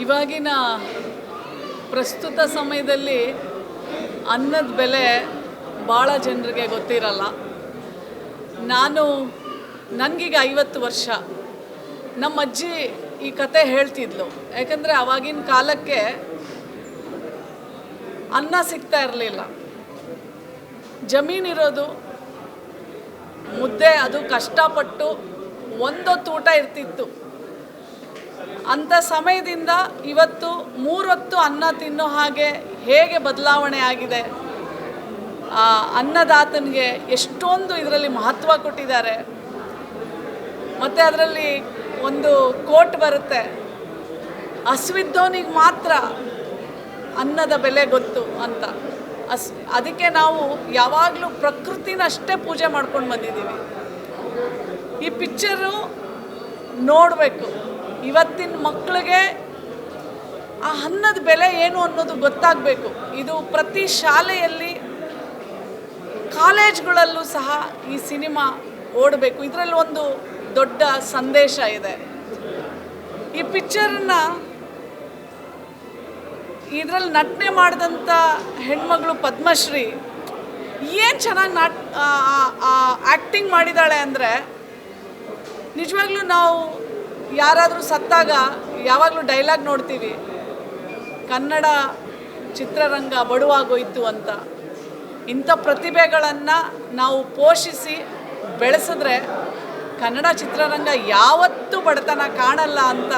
ಇವಾಗಿನ ಪ್ರಸ್ತುತ ಸಮಯದಲ್ಲಿ ಅನ್ನದ ಬೆಲೆ ಭಾಳ ಜನರಿಗೆ ಗೊತ್ತಿರಲ್ಲ. ನಾನು ನನಗೀಗ ಐವತ್ತು ವರ್ಷ. ನಮ್ಮ ಅಜ್ಜಿ ಈ ಕತೆ ಹೇಳ್ತಿದ್ಲು. ಯಾಕಂದರೆ ಅವಾಗಿನ ಕಾಲಕ್ಕೆ ಅನ್ನ ಸಿಗ್ತಾ ಇರಲಿಲ್ಲ. ಜಮೀನಿರೋದು ಮುದ್ದೆ, ಅದು ಕಷ್ಟಪಟ್ಟು ಒಂದೊತ್ತು ಊಟ ಇರ್ತಿತ್ತು. ಅಂಥ ಸಮಯದಿಂದ ಇವತ್ತು ಮೂರೊತ್ತು ಅನ್ನ ತಿನ್ನೋ ಹಾಗೆ ಹೇಗೆ ಬದಲಾವಣೆ ಆಗಿದೆ? ಆ ಅನ್ನದಾತನಿಗೆ ಎಷ್ಟೊಂದು ಇದರಲ್ಲಿ ಮಹತ್ವ ಕೊಟ್ಟಿದ್ದಾರೆ. ಮತ್ತು ಅದರಲ್ಲಿ ಒಂದು ಕೋಟ್ ಬರುತ್ತೆ. ಹಸಿವಿದ್ದವನಿಗೆ ಮಾತ್ರ ಅನ್ನದ ಬೆಲೆ ಗೊತ್ತು ಅಂತ. ಅಸ್ ಅದಕ್ಕೆ ನಾವು ಯಾವಾಗಲೂ ಪ್ರಕೃತಿನಷ್ಟೇ ಪೂಜೆ ಮಾಡ್ಕೊಂಡು ಬಂದಿದ್ದೀವಿ. ಈ ಪಿಕ್ಚರು ನೋಡಬೇಕು. ಇವತ್ತಿನ ಮಕ್ಕಳಿಗೆ ಆ ಅನ್ನದ ಬೆಲೆ ಏನು ಅನ್ನೋದು ಗೊತ್ತಾಗಬೇಕು. ಇದು ಪ್ರತಿ ಶಾಲೆಯಲ್ಲಿ, ಕಾಲೇಜ್ಗಳಲ್ಲೂ ಸಹ ಈ ಸಿನಿಮಾ ಓಡಬೇಕು. ಇದರಲ್ಲಿ ಒಂದು ದೊಡ್ಡ ಸಂದೇಶ ಇದೆ. ಈ ಪಿಕ್ಚರನ್ನ ಇದರಲ್ಲಿ ನಟನೆ ಮಾಡಿದಂಥ ಹೆಣ್ಮಗಳು ಪದ್ಮಶ್ರೀ, ಏನು ಚೆನ್ನಾಗಿ ನಾಟ್ ಆ್ಯಕ್ಟಿಂಗ್ ಮಾಡಿದ್ದಾಳೆ ಅಂದರೆ, ನಿಜವಾಗ್ಲೂ ನಾವು ಯಾರಾದರೂ ಸತ್ತಾಗ ಯಾವಾಗಲೂ ಡೈಲಾಗ್ ನೋಡ್ತೀವಿ. ಕನ್ನಡ ಚಿತ್ರರಂಗ ಬಡುವಾಗೋಯ್ತು ಅಂತ. ಇಂಥ ಪ್ರತಿಭೆಗಳನ್ನು ನಾವು ಪೋಷಿಸಿ ಬೆಳೆಸಿದ್ರೆ ಕನ್ನಡ ಚಿತ್ರರಂಗ ಯಾವತ್ತೂ ಬಡತನ ಕಾಣಲ್ಲ ಅಂತ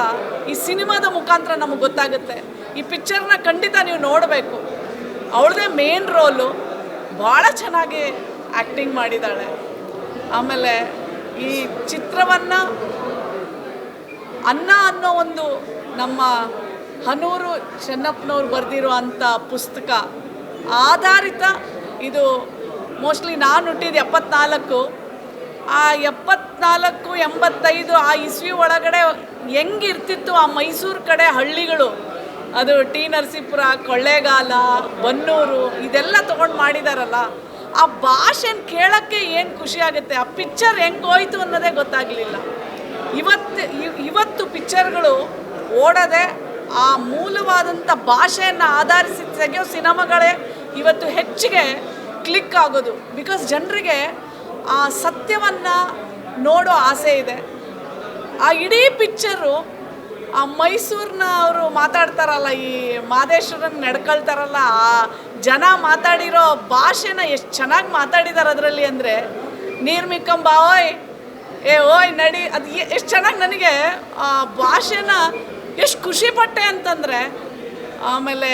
ಈ ಸಿನಿಮಾದ ಮುಖಾಂತರ ನಮಗೆ ಗೊತ್ತಾಗುತ್ತೆ. ಈ ಪಿಕ್ಚರ್ನ ಖಂಡಿತ ನೀವು ನೋಡಬೇಕು. ಅವಳದೇ ಮೇನ್ ರೋಲು ಭಾಳ ಚೆನ್ನಾಗಿ ಆ್ಯಕ್ಟಿಂಗ್ ಮಾಡಿದ್ದಾಳೆ. ಆಮೇಲೆ ಈ ಚಿತ್ರವನ್ನು ಅನ್ನ ಅನ್ನೋ ಒಂದು ನಮ್ಮ ಹನೂರು ಚೆನ್ನಪ್ಪನವ್ರು ಬರೆದಿರೋ ಅಂಥ ಪುಸ್ತಕ ಆಧಾರಿತ ಇದು ಮೋಸ್ಟ್ಲಿ ನಾನು ಹುಟ್ಟಿದ್ದು ಎಪ್ಪತ್ನಾಲ್ಕು. ಆ ಎಪ್ಪತ್ನಾಲ್ಕು, ಎಂಬತ್ತೈದು ಆ ಇಸ್ವಿ ಒಳಗಡೆ ಹೆಂಗಿರ್ತಿತ್ತು ಆ ಮೈಸೂರು ಕಡೆ ಹಳ್ಳಿಗಳು? ಅದು ಟಿ ನರಸೀಪುರ, ಕೊಳ್ಳೇಗಾಲ, ಬನ್ನೂರು ಇದೆಲ್ಲ ತೊಗೊಂಡು ಮಾಡಿದಾರಲ್ಲ, ಆ ಭಾಷೆನ ಕೇಳೋಕ್ಕೆ ಏನು ಖುಷಿ ಆಗುತ್ತೆ? ಆ ಪಿಕ್ಚರ್ ಹೆಂಗೆ ಹೋಯ್ತು ಅನ್ನೋದೇ ಗೊತ್ತಾಗಲಿಲ್ಲ. ಇವತ್ತು ಇವ್- ಇವತ್ತು ಪಿಕ್ಚರ್ಗಳು ಓಡದೆ ಆ ಮೂಲವಾದಂಥ ಭಾಷೆಯನ್ನು ಆಧರಿಸಿ ತೆಗೆಯೋ ಸಿನಿಮಾಗಳೇ ಇವತ್ತು ಹೆಚ್ಚಿಗೆ ಕ್ಲಿಕ್ ಆಗೋದು. ಬಿಕಾಸ್ ಜನರಿಗೆ ಆ ಸತ್ಯವನ್ನು ನೋಡೋ ಆಸೆ ಇದೆ. ಆ ಇಡೀ ಪಿಕ್ಚರು ಆ ಮೈಸೂರಿನ ಅವರು ಮಾತಾಡ್ತಾರಲ್ಲ, ಈ ಮಾದೇಶ್ವರಂಗೆ ನಡ್ಕೊಳ್ತಾರಲ್ಲ, ಆ ಜನ ಮಾತಾಡಿರೋ ಭಾಷೆನ ಎಷ್ಟು ಚೆನ್ನಾಗಿ ಮಾತಾಡಿದ್ದಾರೆ ಅದರಲ್ಲಿ ಅಂದರೆ ನೀರ್ಮಿಕ್ಕಂಬ ಓಯ್ ಏ, ಓಯ್, ನಡಿ. ಅದು ಎಷ್ಟು ಚೆನ್ನಾಗಿ ನನಗೆ ಆ ಭಾಷೆನ ಎಷ್ಟು ಖುಷಿ ಪಟ್ಟೆ ಅಂತಂದರೆ, ಆಮೇಲೆ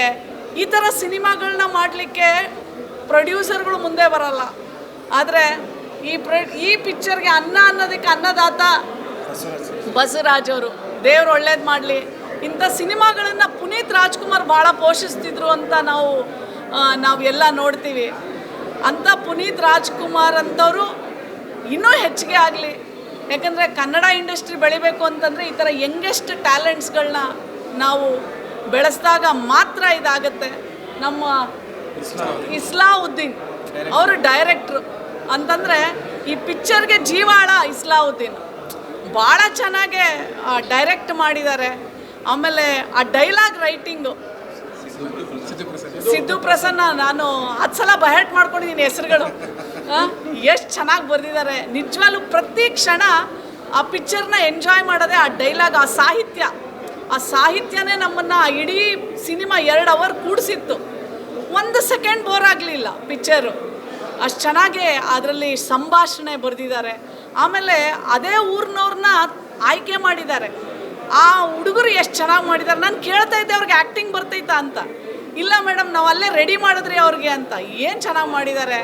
ಈ ಥರ ಸಿನಿಮಾಗಳನ್ನ ಮಾಡಲಿಕ್ಕೆ ಪ್ರೊಡ್ಯೂಸರ್ಗಳು ಮುಂದೆ ಬರಲ್ಲ. ಆದರೆ ಈ ಪ್ರ, ಈ ಪಿಕ್ಚರ್ಗೆ ಅನ್ನ ಅನ್ನೋದಕ್ಕೆ ಅನ್ನದಾತ ಬಸವರಾಜ್ ಅವರು. ದೇವ್ರು ಒಳ್ಳೇದು ಮಾಡಲಿ. ಇಂಥ ಸಿನಿಮಾಗಳನ್ನು ಪುನೀತ್ ರಾಜ್ಕುಮಾರ್ ಭಾಳ ಪೋಷಿಸ್ತಿದ್ರು ಅಂತ ನಾವು ನಾವೆಲ್ಲ ನೋಡ್ತೀವಿ. ಅಂಥ ಪುನೀತ್ ರಾಜ್ಕುಮಾರ್ ಅಂಥವರು ಇನ್ನೂ ಹೆಚ್ಚಿಗೆ ಆಗಲಿ. ಯಾಕಂದರೆ ಕನ್ನಡ ಇಂಡಸ್ಟ್ರಿ ಬೆಳಿಬೇಕು ಅಂತಂದರೆ ಈ ಥರ ಯಂಗೆಸ್ಟ್ ಟ್ಯಾಲೆಂಟ್ಸ್ಗಳನ್ನ ನಾವು ಬೆಳೆಸಿದಾಗ ಮಾತ್ರ ಇದಾಗತ್ತೆ. ನಮ್ಮ ಇಸ್ಲಾವುದ್ದೀನ್. ಅವರು ಡೈರೆಕ್ಟ್ರು ಅಂತಂದರೆ ಈ ಪಿಕ್ಚರ್ಗೆ ಜೀವಾಳ ಇಸ್ಲಾವುದ್ದೀನ್. ಭಾಳ ಚೆನ್ನಾಗೆ ಡೈರೆಕ್ಟ್ ಮಾಡಿದ್ದಾರೆ. ಆಮೇಲೆ ಆ ಡೈಲಾಗ್ ರೈಟಿಂಗು ಸಿದ್ದು ಪ್ರಸನ್ನ ನಾನು ಹತ್ತು ಸಲ ಬಯಟ್ ಮಾಡ್ಕೊಂಡಿದ್ದೀನಿ ಹೆಸರುಗಳು. ಎಷ್ಟು ಚೆನ್ನಾಗಿ ಬರೆದಿದ್ದಾರೆ. ನಿಜವಾಗ್ಲೂ ಪ್ರತಿ ಕ್ಷಣ ಆ ಪಿಕ್ಚರ್ನ ಎಂಜಾಯ್ ಮಾಡೋದೇ, ಆ ಡೈಲಾಗ್ ಆ ಸಾಹಿತ್ಯ. ಆ ಸಾಹಿತ್ಯನೇ ನಮ್ಮನ್ನು ಇಡೀ ಸಿನಿಮಾ ಎರಡು ಅವರ್ ಕೂಡಿಸಿತ್ತು. ಒಂದು ಸೆಕೆಂಡ್ ಬೋರ್ ಆಗಲಿಲ್ಲ ಪಿಕ್ಚರು ಅಷ್ಟು ಚೆನ್ನಾಗಿ ಅದರಲ್ಲಿ ಸಂಭಾಷಣೆ ಬರೆದಿದ್ದಾರೆ. ಆಮೇಲೆ ಅದೇ ಊರಿನವ್ರನ್ನ ಆಯ್ಕೆ ಮಾಡಿದ್ದಾರೆ. ಆ ಹುಡುಗರು ಎಷ್ಟು ಚೆನ್ನಾಗಿ ಮಾಡಿದ್ದಾರೆ. ನಾನು ಕೇಳ್ತಾ ಇದ್ದೆ, ಅವ್ರಿಗೆ ಆ್ಯಕ್ಟಿಂಗ್ ಬರ್ತೈತಾ ಅಂತ. ಇಲ್ಲ ಮೇಡಮ್ ನಾವು ಅಲ್ಲೇ ರೆಡಿ ಮಾಡಿದ್ರಿ ಅವ್ರಿಗೆ ಅಂತ. ಏನು ಚೆನ್ನಾಗಿ ಮಾಡಿದ್ದಾರೆ?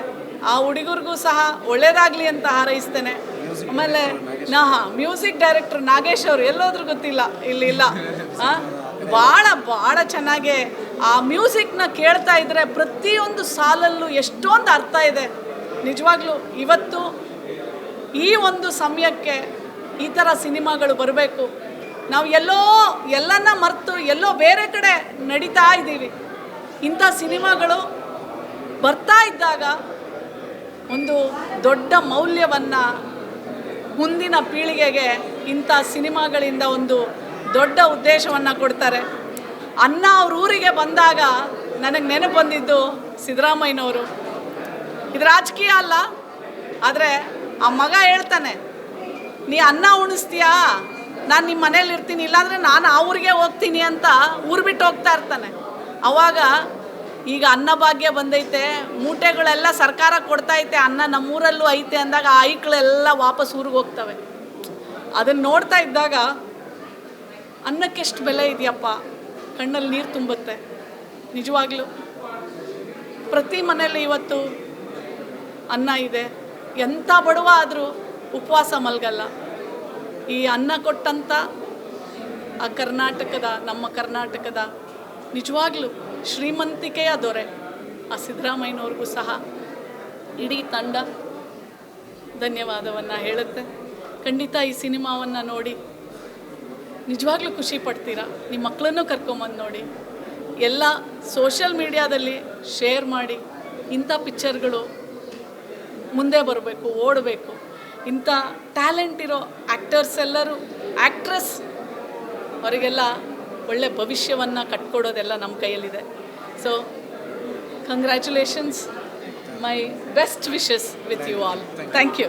ಆ ಹುಡುಗರಿಗೂ ಸಹ ಒಳ್ಳೇದಾಗಲಿ ಅಂತ ಹಾರೈಸ್ತೇನೆ. ಆಮೇಲೆ ನಾ ಮ್ಯೂಸಿಕ್ ಡೈರೆಕ್ಟರ್ ನಾಗೇಶ್ ಅವರು ಎಲ್ಲೋದ್ರೂ ಗೊತ್ತಿಲ್ಲ, ಇಲ್ಲಿ ಇಲ್ಲ. ಭಾಳ ಭಾಳ ಚೆನ್ನಾಗಿ ಆ ಮ್ಯೂಸಿಕ್ನ ಕೇಳ್ತಾ ಇದ್ದರೆ ಪ್ರತಿಯೊಂದು ಸಾಲಲ್ಲೂ ಎಷ್ಟೊಂದು ಅರ್ಥ ಇದೆ. ನಿಜವಾಗ್ಲೂ ಇವತ್ತು ಈ ಒಂದು ಸಮಯಕ್ಕೆ ಈ ಥರ ಸಿನಿಮಾಗಳು ಬರಬೇಕು. ನಾವು ಎಲ್ಲೋ, ಎಲ್ಲನ್ನ ಮರೆತು, ಎಲ್ಲೋ ಬೇರೆ ಕಡೆ ನಡೀತಾ ಇದ್ದೀವಿ. ಇಂಥ ಸಿನಿಮಾಗಳು ಬರ್ತಾ ಇದ್ದಾಗ ಒಂದು ದೊಡ್ಡ ಮೌಲ್ಯವನ್ನು ಮುಂದಿನ ಪೀಳಿಗೆಗೆ ಇಂಥ ಸಿನಿಮಾಗಳಿಂದ ಒಂದು ದೊಡ್ಡ ಉದ್ದೇಶವನ್ನು ಕೊಡ್ತಾರೆ. ಅನ್ನ ಅವ್ರ ಊರಿಗೆ ಬಂದಾಗ ನನಗೆ ನೆನಪು ಬಂದಿದ್ದು ಸಿದ್ದರಾಮಯ್ಯನವರು. ಇದು ರಾಜಕೀಯ ಅಲ್ಲ, ಆದರೆ ಆ ಮಗ ಹೇಳ್ತಾನೆ, ನೀ ಅನ್ನ ಉಣಿಸ್ತೀಯಾ? ನಾನು ನಿಮ್ಮ ಮನೇಲಿ ಇರ್ತೀನಿ, ಇಲ್ಲಾಂದರೆ ನಾನು ಆ ಊರಿಗೆ ಹೋಗ್ತೀನಿ ಅಂತ ಊರು ಬಿಟ್ಟು ಹೋಗ್ತಾ ಇರ್ತಾನೆ. ಅವಾಗ ಈಗ ಅನ್ನಭಾಗ್ಯ ಬಂದೈತೆ, ಮೂಟೆಗಳೆಲ್ಲ ಸರ್ಕಾರ ಕೊಡ್ತೈತೆ, ಅನ್ನ ನಮ್ಮೂರಲ್ಲೂ ಐತೆ ಅಂದಾಗ ಆ ಐಕ್ಳೆಲ್ಲ ವಾಪಸ್ ಊರಿಗೆ ಹೋಗ್ತವೆ. ಅದನ್ನು ನೋಡ್ತಾ ಇದ್ದಾಗ ಅನ್ನಕ್ಕೆಷ್ಟು ಬೆಲೆ ಇದೆಯಪ್ಪ? ಕಣ್ಣಲ್ಲಿ ನೀರು ತುಂಬುತ್ತೆ. ನಿಜವಾಗ್ಲೂ. ಪ್ರತಿ ಮನೆಯಲ್ಲಿ ಇವತ್ತು ಅನ್ನ ಇದೆ. ಎಂಥ ಬಡವ ಆದರೂ ಉಪವಾಸ ಮಲ್ಗಲ್ಲ. ಈ ಅನ್ನ ಕೊಟ್ಟಂಥ ಆ ಕರ್ನಾಟಕದ, ನಮ್ಮ ಕರ್ನಾಟಕದ ನಿಜವಾಗ್ಲೂ ಶ್ರೀಮಂತಿಕೆಯ ದೊರೆ. ಆ ಸಿದ್ದರಾಮಯ್ಯನವ್ರಿಗೂ ಸಹ ಇಡೀ ತಂಡ ಧನ್ಯವಾದವನ್ನು ಹೇಳುತ್ತೆ. ಖಂಡಿತ ಈ ಸಿನಿಮಾವನ್ನು ನೋಡಿ. ನಿಜವಾಗ್ಲೂ ಖುಷಿ ಪಡ್ತೀರಾ? ನಿಮ್ಮ ಮಕ್ಕಳನ್ನು ಕರ್ಕೊಂಬಂದು ನೋಡಿ. ಎಲ್ಲ ಸೋಷಿಯಲ್ ಮೀಡಿಯಾದಲ್ಲಿ ಶೇರ್ ಮಾಡಿ. ಇಂಥ ಪಿಕ್ಚರ್ಗಳು ಮುಂದೆ ಬರಬೇಕು, ಓಡಬೇಕು. ಇಂಥ ಟ್ಯಾಲೆಂಟ್ ಇರೋ ಆ್ಯಕ್ಟರ್ಸ್ ಎಲ್ಲರೂ ಆ್ಯಕ್ಟ್ರೆಸ್ ಅವರಿಗೆಲ್ಲ ಒಳ್ಳೆ ಭವಿಷ್ಯವನ್ನು ಕಟ್ಕೊಡೋದೆಲ್ಲ ನಮ್ಮ ಕೈಯಲ್ಲಿದೆ. So congratulations my best wishes with you all thank you